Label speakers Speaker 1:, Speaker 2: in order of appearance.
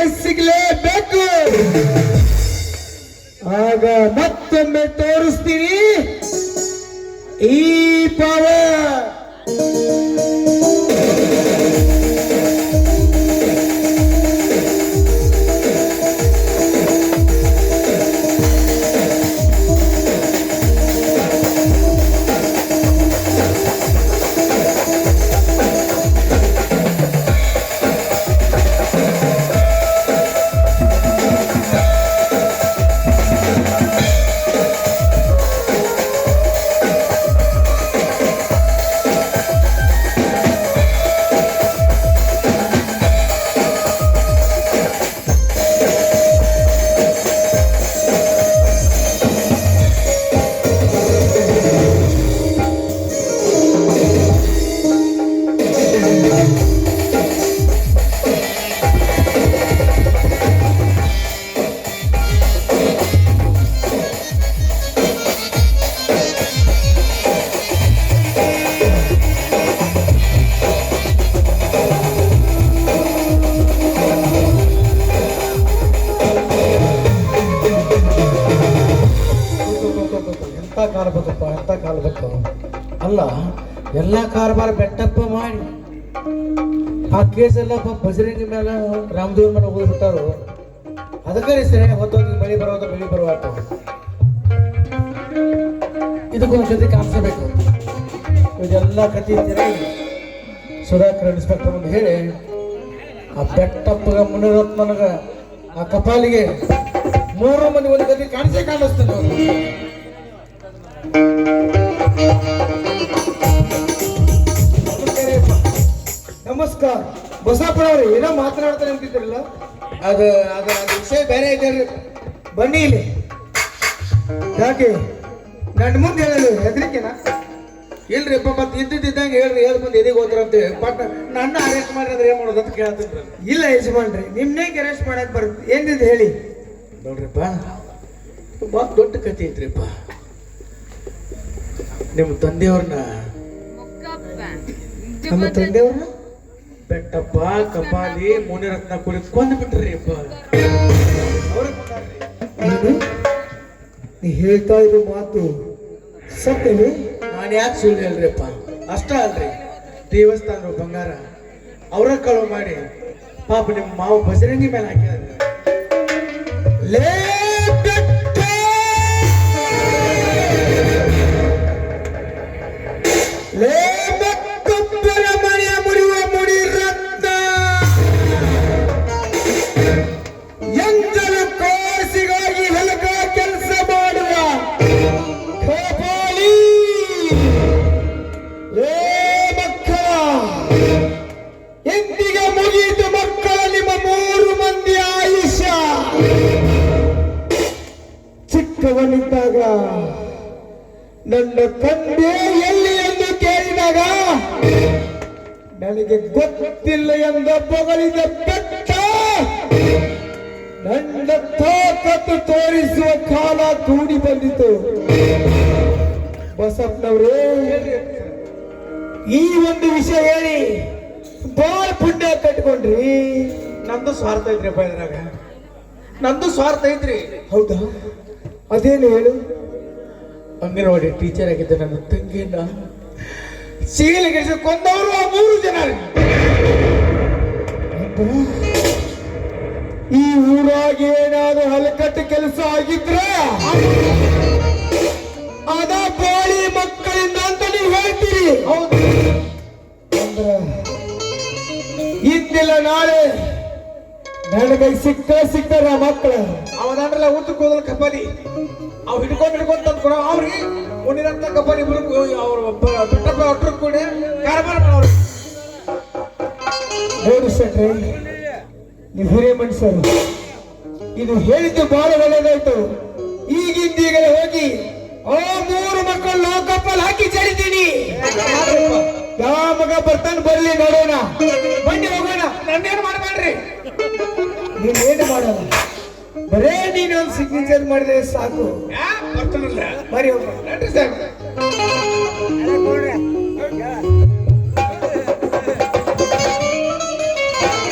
Speaker 1: ಕೈ ಸಿಗ್ಲೇಬೇಕು ಆಗ ಮತ್ತೊಮ್ಮೆ ತೋರಿಸ್ತೀನಿ. ಈ
Speaker 2: ಎಂತ ಕಾಲ ಬೇಕು ಅಲ್ಲ, ಎಲ್ಲ ಕಾರ್ಬಾರ ಬೆಟ್ಟಪ್ಪ ಮಾಡಿ, ಆ ಎಲ್ಲ ಬಜರಂಗಿ ಮೇಲೆ ರಾಮದೇವ್ರ ಮೇಲೆ ಹೋಗ್ಬಿಟ್ಟಾರು. ಅದಕ್ಕೆ ಸರಿ ಹೊತ್ತೋಗಿ ಮಳೆ ಬರೋದು ಬೆಳಿ ಬರುವ ಇದಕ್ಕೊಂದು ಜೊತೆ ಕಾಣಿಸಬೇಕು ಇದೆಲ್ಲ ತಿರುಗಿ ಸುಧಾಕರ್ ಇನ್ಸ್ಪೆಕ್ಟರ್ ಅಂತ ಹೇಳಿ, ಆ ಬೆಟ್ಟಪ್ಪಗ ಮುನಿರತ್ನಗ ಆ ಕಪಾಲಿಗೆ ಮೂರು ಮಂದಿ ಒಂದು ಕತಿ ಕಾಣಿಸೇ ಕಾಣಿಸ್ತಾನೆ
Speaker 1: ನಮಸ್ಕಾರ ಬಸಪ್ಪನ ಅವ್ರಿ ಏನೋ ಮಾತನಾಡ್ತಾರೆ ಅಂತಿದ್ರಲ್ಲ?
Speaker 2: ಅದು ಅದು ಅದು ವಿಷಯ ಬೇರೆ ಇದೆ
Speaker 1: ಬನ್ನಿ ಇಲ್ಲಿ. ಯಾಕೆ? ನನ್ನ ಮುಂದೆ ಹೇಳಲು ಹೆದರಿಕೆನಾ?
Speaker 2: ಇಲ್ರಿಪ್ಪ ಮತ್ತೆ ಇದ್ದಿದ್ದಂಗೆ ಹೇಳ್ರಿ ಹೇಳ್ ಮುಂದೆ ಎದಿಗೆ ಹೋದ್ರ ಅಂತ ಬಟ್ ನನ್ನ ಅರೆಸ್ಟ್ ಮಾಡಿದ್ರೆ ಏನ್ ಮಾಡೋದು ಅಂತ ಕೇಳ್ತಿದ್ರು.
Speaker 1: ಇಲ್ಲ ಯಜಮಾನ್ರಿ ನಿಮ್ನೇ ಅರೆಸ್ಟ್ ಮಾಡಕ್ ಬರುತ್ತೆ ಏನಿದೆ ಹೇಳಿ?
Speaker 2: ನೋಡ್ರಿಪ್ಪ ಭಾಳ ದೊಡ್ಡ ಕಥೆ ಐತ್ರಿಪ್ಪ. ನಿಮ್ಮ ತಂದೆಯವ್ರನ್ನ
Speaker 1: ನಮ್ಮ ತಂದೆಯವ್ರನ್ನ?
Speaker 2: ಬೆಟ್ಟಪ್ಪ ಕಪಾಲಿ ಮುನಿರತ್ನ ಕುರಿ ಕೊಂದು ಬಿಟ್ರಿ ಅಪ್ಪ?
Speaker 1: ನೀ ಹೇಳ್ತಾ ಇರೋ ಮಾತು ಸತ್ಯವೇ?
Speaker 2: ನಾನು ಯಾಕೆ ಸುಳ್ಳು ಹೇಳ್ರಿಪ್ಪ? ಅಷ್ಟ ಅಲ್ರಿ. ದೇವಸ್ಥಾನ ಬಂಗಾರ ಅವರ ಕಳು ಮಾಡಿ ಪಾಪ ನಿಮ್ಮ ಮಾವು ಬಸರಂಗಿ ಮೇಲೆ ಹಾಕಿದ್ರೆ
Speaker 1: ಲೇ! ನನ್ನ ತಂದೆ ಎಲ್ಲಿ ಎಂದು ಕೇಳಿದಾಗ ನನಗೆ ಗೊತ್ತಿಲ್ಲ ಎಂದ ಬೊಗಳಿದ ಬೆಟ್ಟ ನನ್ನ ತಾಕತ್ತು ತೋರಿಸುವ ಕಾಲ ಕೂಡಿ ಬಂದಿತು. ಬಸಪ್ಪನವರೇ ಈ ಒಂದು ವಿಷಯ ಹೇಳಿ ಬಾಳ ಪುಣ್ಯ ಕಟ್ಕೊಂಡ್ರಿ.
Speaker 2: ನಂದು ಸ್ವಾರ್ಥ ಐತ್ರಿ ಇದ್ರಾಗ. ನಂದು ಸ್ವಾರ್ಥ ಐತ್ರಿ
Speaker 1: ಹೌದಾ? ಅದೇನು ಹೇಳು?
Speaker 2: ಅಂಗನವಾಡಿ ಟೀಚರ್ ಆಗಿದ್ದ ನನ್ನ ತಂಗಿಯನ್ನ ಸೀಲಿಗೆ ಕೊಂದವರು ಆ ಮೂರು ಜನ.
Speaker 1: ಈ ಊರಾಗ ಏನಾದ್ರು ಹಲಕಟ್ಟು ಕೆಲಸ ಆಗಿದ್ರೆ? ಅದ ಬಾಳಿ ಮಕ್ಕಳಿಂದ ಅಂತ ನೀವು ಹೇಳ್ತೀರಿ. ಅಂದ್ರ ಇಂದಿಲ್ಲ ನಾಳೆ ನನಗೆ ಸಿಕ್ಕ ಸಿಕ್ಕರ ಮಕ್ಕಳ
Speaker 2: ಅವನಂದ್ರಲ್ಲ ಊಟಕ್ಕೆ ಹೋದ್ರೆ ಕಪಾಲಿ. ಅವ್ ಹಿಡ್ಕೊಂಡು ಹಿಡ್ಕೊಂಡು ತಂದ್ ಕೊಡೋ ಅವ್ರಿಗೆ ಮುಂದಿನಂತ ಕಪಾಲಿ ಇಬ್ರು ಅವ್ರ ಬೆಟ್ಟಪ್ಪ ಒಟ್ಟರು ಕೂಡ ಕಾರ್ಬಾರ ಮಾಡೋರು.
Speaker 1: ನೋಡಿ ಶೆಟ್ರೆ ನೀವು ಹಿರಿಯ ಮನುಷ್ಯರು. ಇದು ಹೇಳಿದ್ದು ಬಹಳ ಒಳ್ಳೆಯದಾಯ್ತು ಈಗಿಂದೀಗಲೇ ಹೋಗಿ ಓ ಮೂರು ಮಕ್ಕಳು ಲೋಕಪ್ಪಲ್ಲಿ ಹಾಕಿ ಚಳಿತೀನಿ ಯಾವ ಮಗ ಬರ್ತಾನೆ ಬರ್ಲಿ ನೋಡೋಣ. ಬನ್ನಿ ಹೋಗೋಣ.
Speaker 2: ನನ್ನೇನು ಮಾಡಬೇಡ್ರಿ?
Speaker 1: ಏನು ಮಾಡಲ್ಲ ಬರೇ ನೀನೊಂದು ಸಿಗ್ನೇಚರ್ ಮಾಡಿದ್ರೆ ಸಾಕು.
Speaker 2: ಬರ್ತಾನಲ್ಲ
Speaker 1: ಬರೀ ಹೋಗ್ರಿ
Speaker 2: ನಡ್ರಿ ಸಾಕು